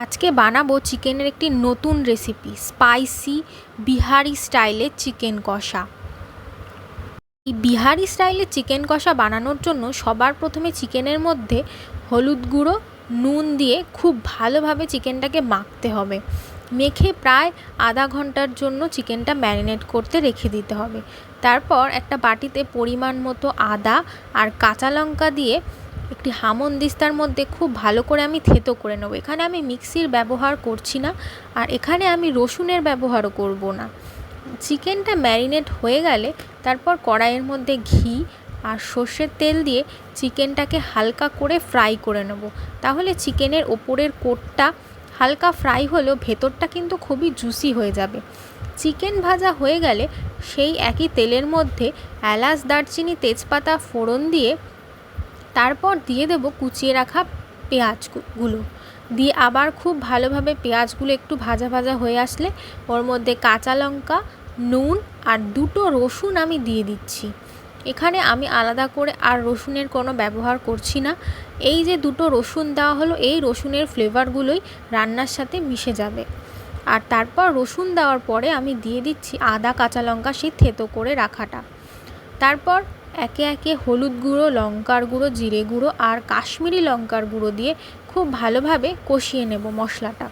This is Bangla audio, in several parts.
আজকে বানাবো চিকেনের একটি নতুন রেসিপি, স্পাইসি বিহারি স্টাইলের চিকেন কষা। এই বিহারি স্টাইলের চিকেন কষা বানানোর জন্য সবার প্রথমে চিকেনের মধ্যে হলুদ গুঁড়ো, নুন দিয়ে খুব ভালোভাবে চিকেনটাকে মাখতে হবে। মেখে প্রায় আধা ঘণ্টার জন্য চিকেনটা ম্যারিনেট করতে রেখে দিতে হবে। তারপর একটা বাটিতে পরিমাণ মতো আদা আর কাঁচা লঙ্কা দিয়ে একটি হামনদিস্তার মধ্যে খুব ভালো করে আমি থেতো করে নেব। এখানে আমি মিক্সির ব্যবহার করছি না, আর এখানে আমি রসুনের ব্যবহারও করব না। চিকেনটা ম্যারিনেট হয়ে গেলে তারপর কড়াইয়ের মধ্যে ঘি আর সর্ষের তেল দিয়ে চিকেনটাকে হালকা করে ফ্রাই করে নেব। তাহলে চিকেনের ওপরের কোটটা হালকা ফ্রাই হলেও ভেতরটা কিন্তু খুবই জুসি হয়ে যাবে। চিকেন ভাজা হয়ে গেলে সেই একই তেলের মধ্যে এলাচ, দারচিনি, তেজপাতা, ফোড়ন দিয়ে তারপর দিয়ে দেবো কুচিয়ে রাখা পেঁয়াজগুলো। দিয়ে আবার খুব ভালোভাবে পেঁয়াজগুলো একটু ভাজা ভাজা হয়ে আসলে ওর মধ্যে কাঁচা লঙ্কা, নুন আর দুটো রসুন আমি দিয়ে দিচ্ছি। এখানে আমি আলাদা করে আর রসুনের কোনো ব্যবহার করছি না। এই যে দুটো রসুন দেওয়া হলো, এই রসুনের ফ্লেভারগুলোই রান্নার সাথে মিশে যাবে। আর তারপর রসুন দেওয়ার পরে আমি দিয়ে দিচ্ছি আদা, কাঁচা লঙ্কা সেই থেতো করে রাখাটা। তারপর একে একে হলুদ গুঁড়ো, লঙ্কার গুঁড়ো, জিরে গুঁড়ো আর কাশ্মীরি লঙ্কার গুঁড়ো দিয়ে খুব ভালোভাবে কষিয়ে নেব মশলাটা।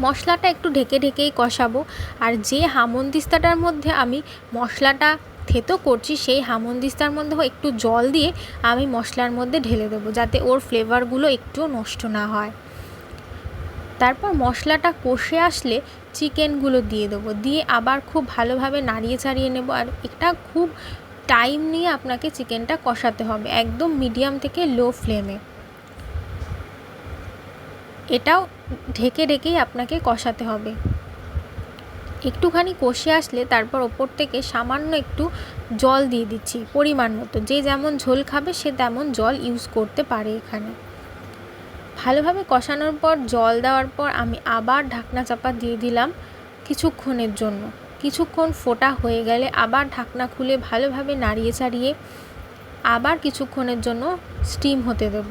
মশলাটা একটু ঢেকে ঢেকেই কষাবো আর যে হামনদিস্তাটার মধ্যে আমি মশলাটা থেতো করছি, সেই হামনদিস্তার মধ্যে একটু জল দিয়ে আমি মশলার মধ্যে ঢেলে দেবো যাতে ওর ফ্লেভারগুলো একটুও নষ্ট না হয়। তারপর মশলাটা কষে আসলে চিকেনগুলো দিয়ে দেবো। দিয়ে আবার খুব ভালোভাবে নাড়িয়ে চাড়িয়ে নেব আর এটা খুব টাইম নিয়ে আপনাকে চিকেনটা কষাতে হবে একদম মিডিয়াম থেকে লো ফ্লেমে। এটাও ঢেকে ঢেকেই আপনাকে কষাতে হবে। একটুখানি কষে আসলে তারপর ওপর থেকে সামান্য একটু জল দিয়ে দিচ্ছি পরিমাণ মতো। যে যেমন ঝোল খাবে সে তেমন জল ইউজ করতে পারে এখানে। ভালোভাবে কষানোর পর জল দেওয়ার পর আমি আবার ঢাকনা চাপা দিয়ে দিলাম কিছুক্ষণের জন্য। কিছুক্ষণ ফোটা হয়ে গেলে আবার ঢাকনা খুলে ভালোভাবে নাড়িয়ে চাড়িয়ে আবার কিছুক্ষণের জন্য স্টিম হতে দেব।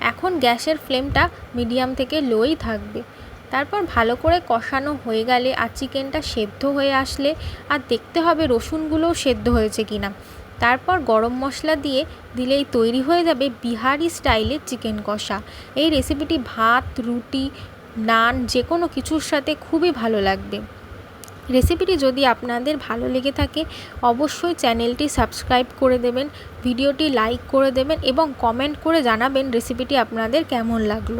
এখন গ্যাসের ফ্লেমটা মিডিয়াম থেকে লোই থাকবে। তারপর ভালো করে কষানো হয়ে গেলে আর চিকেনটা সেদ্ধ হয়ে আসলে আর দেখতে হবে রসুনগুলোও সেদ্ধ হয়েছে কিনা। তারপর গরম মশলা দিয়ে দিলেই তৈরি হয়ে যাবে বিহারি স্টাইলের চিকেন কষা। এই রেসিপিটি ভাত, রুটি, নান যে কোনো কিছুর সাথে খুবই ভালো লাগবে। রেসিপিটি যদি আপনাদের ভালো লেগে থাকে, অবশ্যই চ্যানেলটি সাবস্ক্রাইব করে দেবেন, ভিডিওটি লাইক করে দেবেন এবং কমেন্ট করে জানাবেন রেসিপিটি আপনাদের কেমন লাগল।